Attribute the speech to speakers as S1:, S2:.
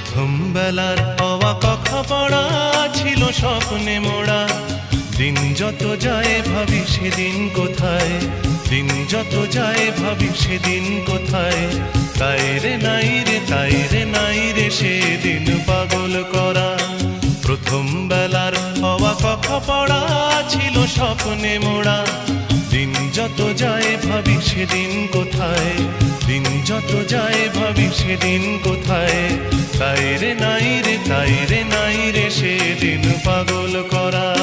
S1: প্রথম বেলার হওয়া কথা পড়া ছিল স্বপ্নে মোড়া। দিন যত যায় ভাবি সেদিন কোথায়? দিন যত যায় ভাবি সেদিন কোথায়? তাই রে নাই রে, তাই রে নাই রে, সেদিন পাগল করা। প্রথম বেলার হওয়া কথা পড়া ছিল স্বপ্নে মোড়া। দিন যত যায় ভাবি সেদিন কোথায়? দিন যত যায় ভাবি সেদিন কোথায়? তাই রে নাই রে তাই রে নাই রে সেদিন পাগল করা।